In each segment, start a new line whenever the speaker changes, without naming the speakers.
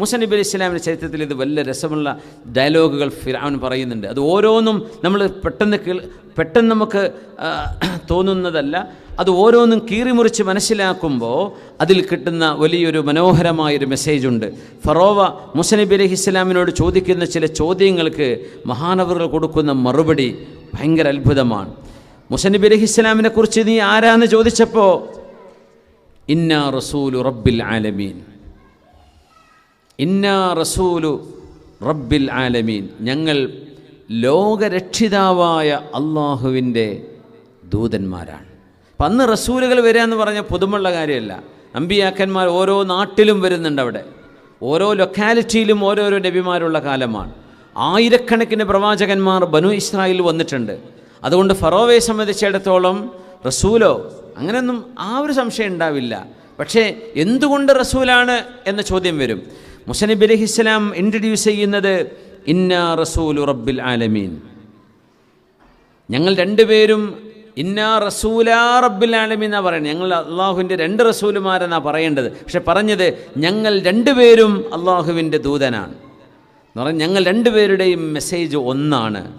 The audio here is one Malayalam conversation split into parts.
മുസ നബി അലൈഹി ഇസ്ലാമിന്റെ ചരിത്രത്തിൽ ഇത് വലിയ രസമുള്ള ഡയലോഗുകൾ ഫിറാവൻ പറയുന്നുണ്ട്. അത് ഓരോന്നും നമ്മൾ പെട്ടെന്ന് പെട്ടെന്ന് നമുക്ക് തോന്നുന്നതല്ല. അത് ഓരോന്നും കീറിമുറിച്ച് മനസ്സിലാക്കുമ്പോൾ അതിൽ കിട്ടുന്ന വലിയൊരു മനോഹരമായൊരു മെസ്സേജ് ഉണ്ട് ഫറോവ മുസനബി അലഹി ഇസ്ലാമിനോട് ചോദിക്കുന്ന ചില ചോദ്യങ്ങൾക്ക് മഹാനവറുകൾ കൊടുക്കുന്ന മറുപടി ഭയങ്കര അത്ഭുതമാണ്. മുസനബി അലൈഹി ഇസ്ലാമിനെ കുറിച്ച് നീ ആരാന്ന് ചോദിച്ചപ്പോൾ ഇന്ന റസൂലു റബ്ബിൽ ആലമീൻ. ഇന്നാ റസൂലു റബ്ബിൽ ആലമീൻ. ഞങ്ങൾ ലോകരക്ഷിതാവായ അള്ളാഹുവിന്റെ ദൂതന്മാരാണ്. അപ്പം അന്ന് റസൂലുകൾ വരിക എന്ന് പറഞ്ഞാൽ പുതുമുള്ള കാര്യമല്ല. അമ്പിയാക്കന്മാർ ഓരോ നാട്ടിലും വരുന്നുണ്ട് അവിടെ. ഓരോ ലൊക്കാലിറ്റിയിലും ഓരോരോ നബിമാരുള്ള കാലമാണ്. ആയിരക്കണക്കിന് പ്രവാചകന്മാർ ബനു ഇസ്രായേലിൽ വന്നിട്ടുണ്ട്. അതുകൊണ്ട് ഫറോവയെ സംബന്ധിച്ചിടത്തോളം റസൂലോ അങ്ങനെയൊന്നും ആ ഒരു സംശയം ഉണ്ടാവില്ല. പക്ഷേ എന്തുകൊണ്ട് റസൂലാണ് എന്ന ചോദ്യം വരും. മുസനബി അലൈഹി ഇസ്ലാം ഇൻട്രൊഡ്യൂസ് ചെയ്യുന്നത് ഇന്ന റസൂലു റബ്ബിൽ ആലമീൻ. ഞങ്ങൾ രണ്ടുപേരും ഇന്ന റസൂലാ റബ്ബിൽ ആലമീൻ എന്നാണ് പറയുന്നത്. ഞങ്ങൾ അള്ളാഹുവിന്റെ രണ്ട് റസൂലുമാരെന്നാണ് പറയേണ്ടത്. പക്ഷെ പറഞ്ഞത് ഞങ്ങൾ രണ്ടുപേരും അള്ളാഹുവിന്റെ ദൂതനാണ്. എന്ന് പറഞ്ഞാൽ ഞങ്ങൾ രണ്ടുപേരുടെയും മെസ്സേജ് ഒന്നാണ്.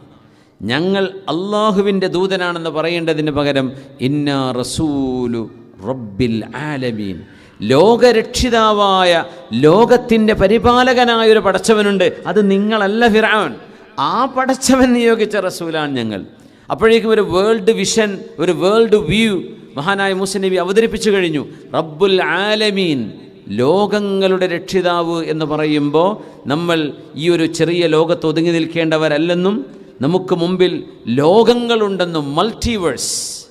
ഞങ്ങൾ അള്ളാഹുവിന്റെ ദൂതനാണെന്ന് പറയേണ്ടതിന് പകരം ഇന്ന റസൂലു റബ്ബിൽ ആലമീൻ. ലോകരക്ഷിതാവായ ലോകത്തിന്റെ പരിപാലകനായ ഒരു പടച്ചവനുണ്ട്. അത് നിങ്ങളല്ല ഫിറാവൻ ആ പടച്ചവൻ നിയോഗിച്ച റസൂലാണ് ഞങ്ങൾ. അപ്പോഴേക്കും ഒരു വേൾഡ് വിഷൻ ഒരു വേൾഡ് വ്യൂ മഹാനായ മുസ്ലിം നബി അവതരിപ്പിച്ചു കഴിഞ്ഞു. റബ്ബുൽ ആലമീൻ ലോകങ്ങളുടെ രക്ഷിതാവ് എന്ന് പറയുമ്പോൾ നമ്മൾ ഈ ഒരു ചെറിയ ലോകത്ത് ഒതുങ്ങി നിൽക്കേണ്ടവരല്ലെന്നും നമുക്ക് മുമ്പിൽ ലോകങ്ങളുണ്ടെന്നും മൾട്ടിവേഴ്സ്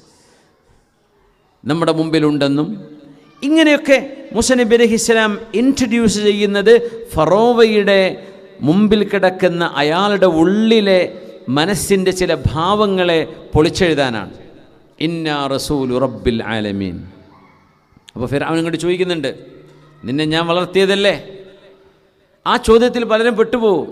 നമ്മുടെ മുമ്പിലുണ്ടെന്നും ഇങ്ങനെയൊക്കെ മുസനബി അലഹിസ്ലാം ഇൻട്രൊഡ്യൂസ് ചെയ്യുന്നത് ഫറോവയുടെ മുമ്പിൽ കിടക്കുന്ന അയാളുടെ ഉള്ളിലെ മനസ്സിന്റെ ചില ഭാവങ്ങളെ പൊളിച്ചെഴുതാനാണ്. ഇന്നാ റസൂൽ റബ്ബിൽ ആലമീൻ. അപ്പോൾ ഫിറാവൻ ഇങ്ങോട്ട് ചോദിക്കുന്നുണ്ട് നിന്നെ ഞാൻ വളർത്തിയതല്ലേ? ആ ചോദ്യത്തിൽ പലരും പെട്ടുപോകും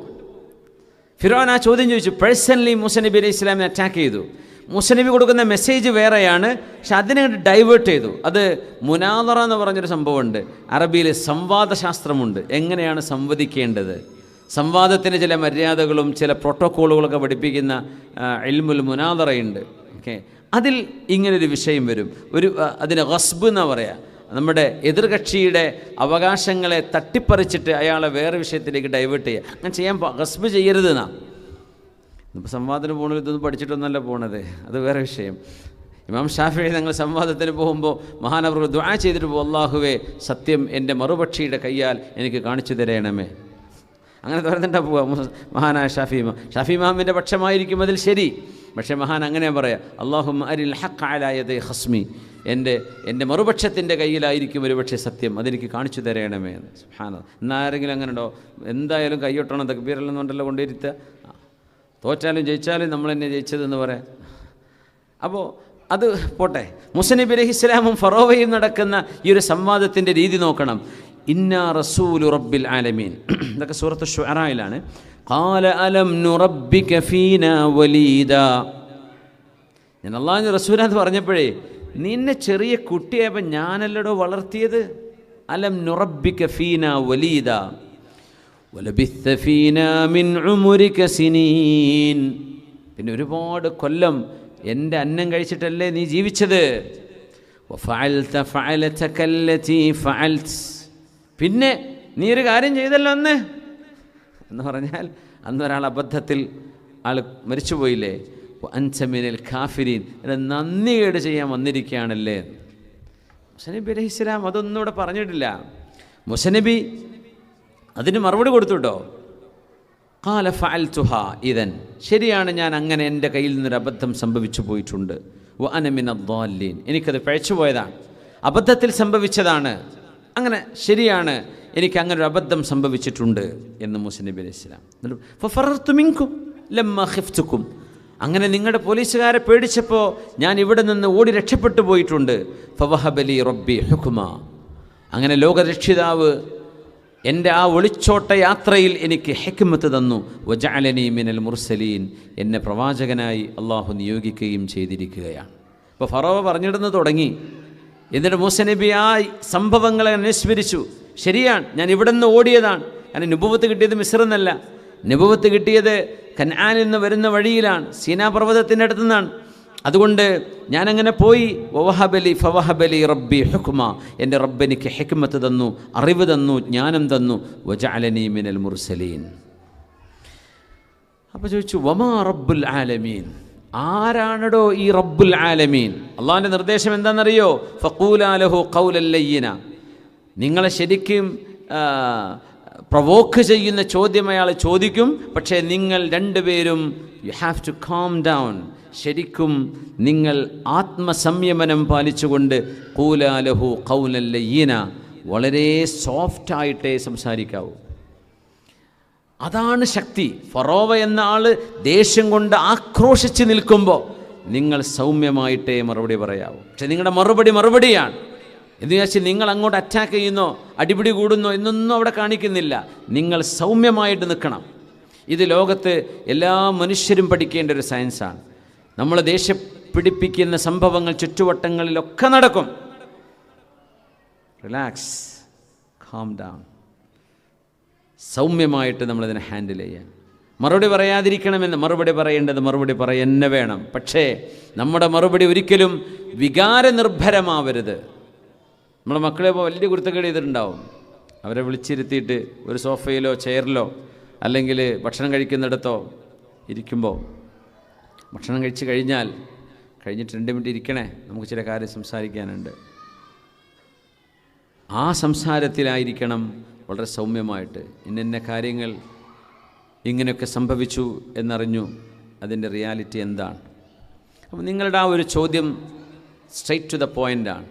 ഫിറോൻ ആ ചോദ്യം ചോദിച്ചു പേഴ്സണലി മുസനബി അലൈഹി ഇസ്ലാമിനെ അറ്റാക്ക് ചെയ്തു. മുസനബി കൊടുക്കുന്ന മെസ്സേജ് വേറെയാണ്. പക്ഷെ അതിനെ ഡൈവേർട്ട് ചെയ്തു. അത് മുനാദറ എന്ന് പറഞ്ഞൊരു സംഭവമുണ്ട്. അറബിയിൽ സംവാദശാസ്ത്രമുണ്ട്. എങ്ങനെയാണ് സംവദിക്കേണ്ടത്? സംവാദത്തിന് ചില മര്യാദകളും ചില പ്രോട്ടോക്കോളുകളൊക്കെ പഠിപ്പിക്കുന്ന എൽമുൽ മുനാദറയുണ്ട്. ഓക്കെ. അതിൽ ഇങ്ങനൊരു വിഷയം വരും. ഒരു അതിന് ഗസ്ബ് എന്നാ പറയുക നമ്മുടെ എതിർകക്ഷിയുടെ അവകാശങ്ങളെ തട്ടിപ്പറിച്ചിട്ട് അയാളെ വേറെ വിഷയത്തിലേക്ക് ഡൈവേർട്ട് ചെയ്യുക. അങ്ങനെ ചെയ്യാൻ ഗസ്ബ് ചെയ്യരുത് എന്നാ. ഇപ്പോൾ സംവാദത്തിന് പോകണത് ഇതൊന്നും പഠിച്ചിട്ടൊന്നല്ല പോണത്. അത് വേറെ വിഷയം. ഇമാം ഷാഫി ഞങ്ങൾ സംവാദത്തിന് പോകുമ്പോൾ മഹാനവർ ദ്വാ ചെയ്തിട്ട് പോകും അള്ളാഹുവേ സത്യം എന്റെ മറുപക്ഷിയുടെ കയ്യാൽ എനിക്ക് കാണിച്ചു തരയണമേ അങ്ങനെ തുറന്നിട്ടാ പോവാം മഹാനായ ഷാഫി ഇമാം. ഷാഫി ഇമാമിന്റെ പക്ഷമായിരിക്കും അതിൽ ശരി. പക്ഷേ മഹാൻ അങ്ങനെ പറയാം അള്ളാഹു അരിൽ ഹക്കാലായത് ഹസ്മി എന്റെ എന്റെ മറുപക്ഷത്തിന്റെ കയ്യിലായിരിക്കും ഒരുപക്ഷെ സത്യം അതെനിക്ക് കാണിച്ചു തരയണമേ എന്ന്. സുബ്ഹാനല്ലാഹ്. എന്നാരെങ്കിലും അങ്ങനെ ഉണ്ടോ എന്തായാലും കൈയൊട്ടണം തക്ബീറല്ലെന്നുണ്ടല്ലോ കൊണ്ടിരുത്തുക തോറ്റാലും ജയിച്ചാലും നമ്മൾ തന്നെ ജയിച്ചതെന്ന് പറയാം. അപ്പോൾ അത് പോട്ടെ. മുസനബി അലഹിസ്ലാമും ഫറോവയും നടക്കുന്ന ഈ ഒരു സംവാദത്തിന്റെ രീതി നോക്കണം. ഇന്ന റസൂലു റബ്ബിൽ ആലമീൻ. ഇതൊക്കെ സൂറത്ത് ഷുറായിലാണ് കാല അലം നുറബിക ഫീന വലീദ. ഞാൻ അള്ളാഹു റസൂലാന്ന് പറഞ്ഞപ്പോഴേ നിന്നെ ചെറിയ കുട്ടിയായപ്പോൾ ഞാനല്ലടോ വളർത്തിയത്? അലം നുറബിക ഫീന വലീദ. വലബിത്ത ഫീന മിൻ ഉമുരിക സിനീൻ. പിന്നെ ഒരുപാട് കൊല്ലം എന്റെ അന്നം കഴിച്ചിട്ടല്ലേ നീ ജീവിച്ചത്? പിന്നെ നീ ഒരു കാര്യം ചെയ്തല്ലോ അന്ന്? എന്ന് പറഞ്ഞാൽ അന്ന് ഒരാൾ അബദ്ധത്തിൽ ആൾ മരിച്ചുപോയില്ലേ? അഞ്ചമിനൽ ഖാഫിരീൻ എന്നെ നന്ദി കേട് ചെയ്യാൻ വന്നിരിക്കുകയാണല്ലേ? മുസനബി അലൈഹി ഇസ്ലാം അതൊന്നും ഇവിടെ പറഞ്ഞിട്ടില്ല. മുസനബി അതിന് മറുപടി കൊടുത്തുട്ടോ? കാല കാല ഫഅൽതുഹ ഇതൻ ശരിയാണ് ഞാൻ അങ്ങനെ എന്റെ കയ്യിൽ നിന്നൊരു അബദ്ധം സംഭവിച്ചു പോയിട്ടുണ്ട്. വ അനമിന ദ്വാലീൻ എനിക്കത് പഴച്ചുപോയതാണ് അബദ്ധത്തിൽ സംഭവിച്ചതാണ്. അങ്ങനെ ശരിയാണ് എനിക്ക് അങ്ങനെ ഒരു അബദ്ധം സംഭവിച്ചിട്ടുണ്ട് എന്ന് മുസ്ലിം നബി അലൈഹി മിൻകും ലമ്മ ഹിഫ്തുക്കും അങ്ങനെ നിങ്ങളുടെ പോലീസുകാരെ പേടിച്ചപ്പോൾ ഞാൻ ഇവിടെ നിന്ന് ഓടി രക്ഷപ്പെട്ടു പോയിട്ടുണ്ട്. ഫവഹബലി റബ്ബി ഹുക്കുമ അങ്ങനെ ലോകരക്ഷിതാവ് എന്റെ ആ ഒളിച്ചോട്ട യാത്രയിൽ എനിക്ക് ഹെക്മത്ത് തന്നു. വജാലനി മിനൽ മുർസലീൻ. എന്നെ പ്രവാചകനായി അള്ളാഹു നിയോഗിക്കുകയും ചെയ്തിരിക്കുകയാണ്. അപ്പോൾ ഫറോവ പറഞ്ഞിടുന്ന് തുടങ്ങി. എന്നിട്ട് മൂസ നബി ആ സംഭവങ്ങളെ അനുസ്മരിച്ചു. ശരിയാണ് ഞാൻ ഇവിടെ നിന്ന് ഓടിയതാണ്. കാരണം നുപുവത്ത് കിട്ടിയത് മിശ്രന്നല്ല നുപുവത്ത് കിട്ടിയത് കനാനിൽ നിന്ന് വരുന്ന വഴിയിലാണ്. സീനാപർവതത്തിന്റെ അടുത്തുനിന്നാണ്. അടുത്തു നിന്നാണ് അതുകൊണ്ട് ഞാനങ്ങനെ പോയി വവഹബലി ഫവഹബലി റബ്ബി ഹുക്മ എന്റെ റബ്ബെനിക്ക് ഹെക്മത്ത് തന്നു അറിവ് തന്നു ജ്ഞാനം തന്നു വജാലനി മിനൽ മുർസലീൻ. അപ്പോൾ ചോദിച്ചു വമാ റബ്ബുൽ ആലമീൻ? ആരാണടോ ഈ റബ്ബുൽ ആലമീൻ? അള്ളാഹിന്റെ നിർദ്ദേശം എന്താണെന്നറിയോ? ഫക്കൂലാലഹു കൗലല്ലയ്യന നിങ്ങളെ ശരിക്കും പ്രവോക്ക് ചെയ്യുന്ന ചോദ്യം അയാൾ ചോദിക്കും പക്ഷേ നിങ്ങൾ രണ്ടുപേരും you have to calm down ശരിക്കും നിങ്ങൾ ആത്മസംയമനം പാലിച്ചുകൊണ്ട് കൂലാലഹു കൗലല്ലയ്യന വളരെ സോഫ്റ്റായിട്ടേ സംസാരിക്കാവൂ. അതാണ് ശക്തി. ഫറോവ എന്ന ആൾ ദേഷ്യം കൊണ്ട് ആക്രോശിച്ച് നിൽക്കുമ്പോൾ നിങ്ങൾ സൗമ്യമായിട്ടേ മറുപടി പറയാവൂ. പക്ഷെ നിങ്ങളുടെ മറുപടി മറുപടിയാണ്. എന്ന് വെച്ചാൽ നിങ്ങൾ അങ്ങോട്ട് അറ്റാക്ക് ചെയ്യുന്നോ അടിപിടി കൂടുന്നോ എന്നൊന്നും അവിടെ കാണിക്കുന്നില്ല. നിങ്ങൾ സൗമ്യമായിട്ട് നിൽക്കണം. ഇത് ലോകത്ത് എല്ലാ മനുഷ്യരും പഠിക്കേണ്ട ഒരു സയൻസാണ് നമ്മൾ ദേഷ്യം പിടിപ്പിക്കുന്ന സംഭവങ്ങൾ ചുറ്റുവട്ടങ്ങളിലൊക്കെ നടക്കും. റിലാക്സ് കാം ഡൗൺ സൗമ്യമായിട്ട് നമ്മളതിനെ ഹാൻഡിൽ ചെയ്യാൻ. മറുപടി പറയാതിരിക്കണമെന്ന് മറുപടി പറയേണ്ടത് മറുപടി പറയന്നെ വേണം. പക്ഷേ നമ്മുടെ മറുപടി ഒരിക്കലും വികാരനിർഭരമാവരുത്. നമ്മളെ മക്കളെ വലിയ കുരുത്തക്കേട് ചെയ്തിട്ടുണ്ടാവും. അവരെ വിളിച്ചിരുത്തിയിട്ട് ഒരു സോഫയിലോ ചെയറിലോ അല്ലെങ്കിൽ ഭക്ഷണം കഴിക്കുന്നിടത്തോ ഇരിക്കുമ്പോൾ ഭക്ഷണം കഴിച്ച് കഴിഞ്ഞാൽ കഴിഞ്ഞിട്ട് രണ്ട് മിനിറ്റ് ഇരിക്കണേ നമുക്ക് ചില കാര്യം സംസാരിക്കാനുണ്ട്. ആ സംസാരത്തിലായിരിക്കണം വളരെ സൗമ്യമായിട്ട് ഇന്ന കാര്യങ്ങൾ ഇങ്ങനെയൊക്കെ സംഭവിച്ചു എന്നറിഞ്ഞു അതിന്റെ റിയാലിറ്റി എന്താണ്. അപ്പം നിങ്ങളുടെ ആ ഒരു ചോദ്യം സ്ട്രൈറ്റ് ടു ദ പോയിന്റാണ്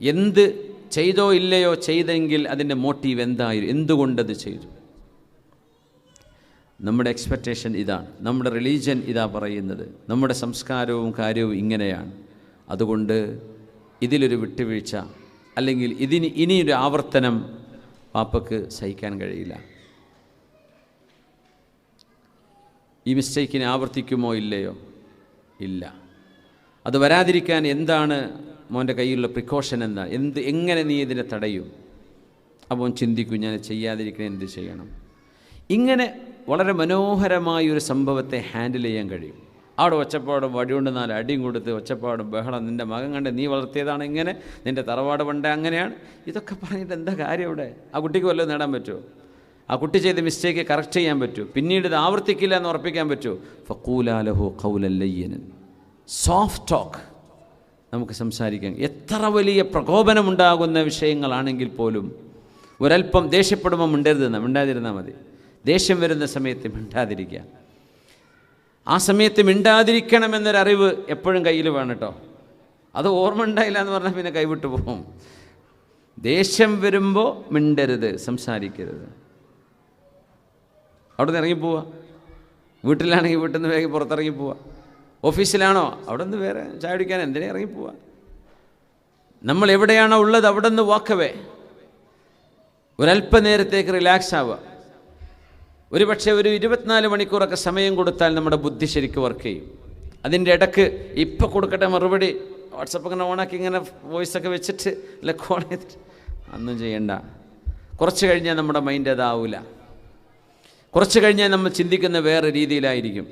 എന്ത് ചെയ്തോ ഇല്ലയോ ചെയ്തെങ്കിൽ അതിന്റെ മോട്ടീവ് എന്തായിരുന്നു എന്തുകൊണ്ടത് ചെയ്തു? നമ്മുടെ എക്സ്പെക്റ്റേഷൻ ഇതാണ്. നമ്മുടെ റിലീജിയൻ ഇതാ പറയുന്നത്. നമ്മുടെ സംസ്കാരവും കാര്യവും ഇങ്ങനെയാണ്. അതുകൊണ്ട് ഇതിലൊരു വിട്ടുവീഴ്ച അല്ലെങ്കിൽ ഇതിന് ഇനിയൊരു ആവർത്തനം പാപ്പക്ക് സഹിക്കാൻ കഴിയില്ല. ഈ മിസ്റ്റേക്കിനെ ആവർത്തിക്കുമോ ഇല്ലയോ? ഇല്ല. അത് വരാതിരിക്കാൻ എന്താണ് മോന്റെ കയ്യിലുള്ള പ്രിക്കോഷൻ എന്താണ്? എന്ത് എങ്ങനെ നീ ഇതിനെ തടയും? അപ്പോൾ ചിന്തിക്കും ഞാൻ ചെയ്യാതിരിക്കാൻ എന്ത് ചെയ്യണം? ഇങ്ങനെ വളരെ മനോഹരമായ ഒരു സംഭവത്തെ ഹാൻഡിൽ ചെയ്യാൻ കഴിയും. അവിടെ ഒച്ചപ്പാടും വടികൊണ്ട് നാല് അടിയും കൊടുത്ത് ഒച്ചപ്പാടും ബഹളം നിന്റെ മകൻ കണ്ട് നീ വളർത്തിയതാണ് ഇങ്ങനെ? നിന്റെ തറവാട് പണ്ട് അങ്ങനെയാണ്? ഇതൊക്കെ പറഞ്ഞിട്ട് എന്താ കാര്യം ഇവിടെ ആ കുട്ടിക്ക് വല്ലതും നേടാൻ പറ്റുമോ? ആ കുട്ടി ചെയ്ത മിസ്റ്റേക്ക് കറക്റ്റ് ചെയ്യാൻ പറ്റുമോ? പിന്നീട് ഇത് ആവർത്തിക്കില്ല എന്ന് ഉറപ്പിക്കാൻ പറ്റുമോ? ഫക്കൂലാലഹു കൗലല്ലയ്യനൻ സോഫ്റ്റ് ടോക്ക് നമുക്ക് സംസാരിക്കാം. എത്ര വലിയ പ്രകോപനമുണ്ടാകുന്ന വിഷയങ്ങളാണെങ്കിൽ പോലും ഒരല്പം ദേഷ്യപ്പെടുമ്പോൾ മിണ്ടരുതെന്ന മിണ്ടാതിരുന്നാൽ മതി. ദേഷ്യം വരുന്ന സമയത്ത് മിണ്ടാതിരിക്കുക. ആ സമയത്ത് മിണ്ടാതിരിക്കണമെന്നൊരറിവ് എപ്പോഴും കയ്യിൽ വേണം കേട്ടോ അത് ഓർമ്മ ഉണ്ടായില്ല എന്ന് പറഞ്ഞാൽ പിന്നെ കൈവിട്ടു പോകും. ദേഷ്യം വരുമ്പോൾ മിണ്ടരുത് സംസാരിക്കരുത്. അവിടെ നിന്ന് ഇറങ്ങിപ്പോവുക വീട്ടിലാണെങ്കിൽ വീട്ടിൽ നിന്ന് വേഗം പുറത്തിറങ്ങി പോവുക ഓഫീസിലാണോ? അവിടെ നിന്ന് വേറെ ചായ കുടിക്കാൻ എന്തിനാ ഇറങ്ങിപ്പോവുക നമ്മൾ എവിടെയാണോ ഉള്ളത് അവിടെ നിന്ന് വാക്കവേ ഒരല്പനേരത്തേക്ക് റിലാക്സ് ആവുക. ഒരു പക്ഷേ ഒരു ഇരുപത്തിനാല് മണിക്കൂറൊക്കെ സമയം കൊടുത്താൽ നമ്മുടെ ബുദ്ധി ശരിക്ക് വർക്ക് ചെയ്യും. അതിന്റെ ഇടയ്ക്ക് ഇപ്പം കൊടുക്കട്ടെ മറുപടി വാട്സപ്പ് ഇങ്ങനെ ഓണാക്കി ഇങ്ങനെ വോയിസൊക്കെ വെച്ചിട്ട് അല്ല കോൾ ചെയ്തിട്ട്. അന്നും ചെയ്യണ്ട. കുറച്ച് കഴിഞ്ഞാൽ നമ്മുടെ മൈൻഡ് അതാവില്ല കുറച്ച് കഴിഞ്ഞാൽ നമ്മൾ ചിന്തിക്കുന്ന വേറെ രീതിയിലായിരിക്കും.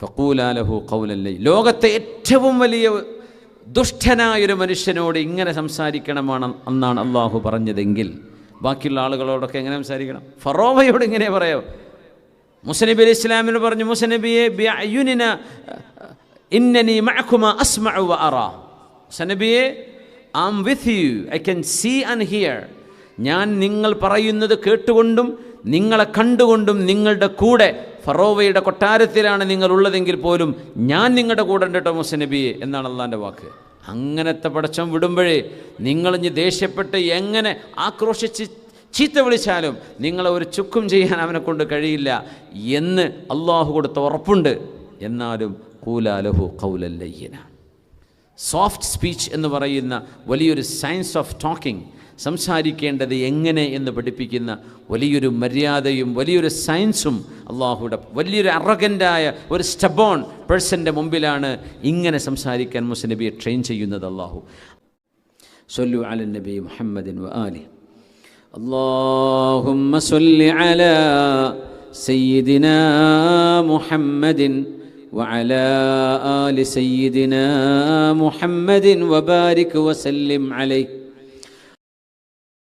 ഫക്കൂലാലഹു കൗലല്ലേ ലോകത്തെ ഏറ്റവും വലിയ ദുഷ്ടനായൊരു മനുഷ്യനോട് ഇങ്ങനെ സംസാരിക്കണമാണ് എന്നാണ് അള്ളാഹു പറഞ്ഞതെങ്കിൽ ബാക്കിയുള്ള ആളുകളോടൊക്കെ എങ്ങനെ സംസാരിക്കണം? ഫറോവയോട് ഇങ്ങനെ പറയാം. മുസനബി അലി ഇസ്ലാമിന് പറഞ്ഞു മുസനബിയെ ഇന്നനി അസ്മഉ മുസനബിയെ I am with you I can see and hear ഞാൻ നിങ്ങൾ പറയുന്നത് കേട്ടുകൊണ്ടും നിങ്ങളെ കണ്ടുകൊണ്ടും നിങ്ങളുടെ കൂടെ ഫറോവയുടെ കൊട്ടാരത്തിലാണ് നിങ്ങൾ ഉള്ളതെങ്കിൽ പോലും ഞാൻ നിങ്ങളുടെ കൂടെ ഉണ്ട് കേട്ടോ മുസനബിയെ എന്നാണ് അള്ളാന്റെ വാക്ക്. അങ്ങനത്തെ പടച്ചം വിടുമ്പോഴേ നിങ്ങളിഞ്ഞ് ദേഷ്യപ്പെട്ട് എങ്ങനെ ആക്രോശിച്ച് ചീത്ത വിളിച്ചാലും നിങ്ങളെ ഒരു ചുക്കും ചെയ്യാൻ അവനെ കൊണ്ട് കഴിയില്ല എന്ന് അള്ളാഹു കൊടുത്ത ഉറപ്പുണ്ട്. എന്നാലും കൂലാലഹു കൗലല്ലയ്യന സോഫ്റ്റ് സ്പീച്ച് എന്ന് പറയുന്ന വലിയൊരു സയൻസ് ഓഫ് ടോക്കിംഗ് സംസാരിക്കേണ്ടത് എങ്ങനെ എന്ന് പഠിപ്പിക്കുന്ന വലിയൊരു മര്യാദയും വലിയൊരു സയൻസും അള്ളാഹുയുടെ വലിയൊരു അറഗൻ്റായ ഒരു സ്റ്റബോൺ പേഴ്സൻ്റെ മുമ്പിലാണ് ഇങ്ങനെ സംസാരിക്കാൻ മുസ്നബിയെ ട്രെയിൻ ചെയ്യുന്നത് അള്ളാഹു സൊല്ലു അലൻ നബി മുഹമ്മദിൻ വ ആലി اللهم صل على سيدنا محمد وعلى آل سيدنا محمد وبارك وسلم عليه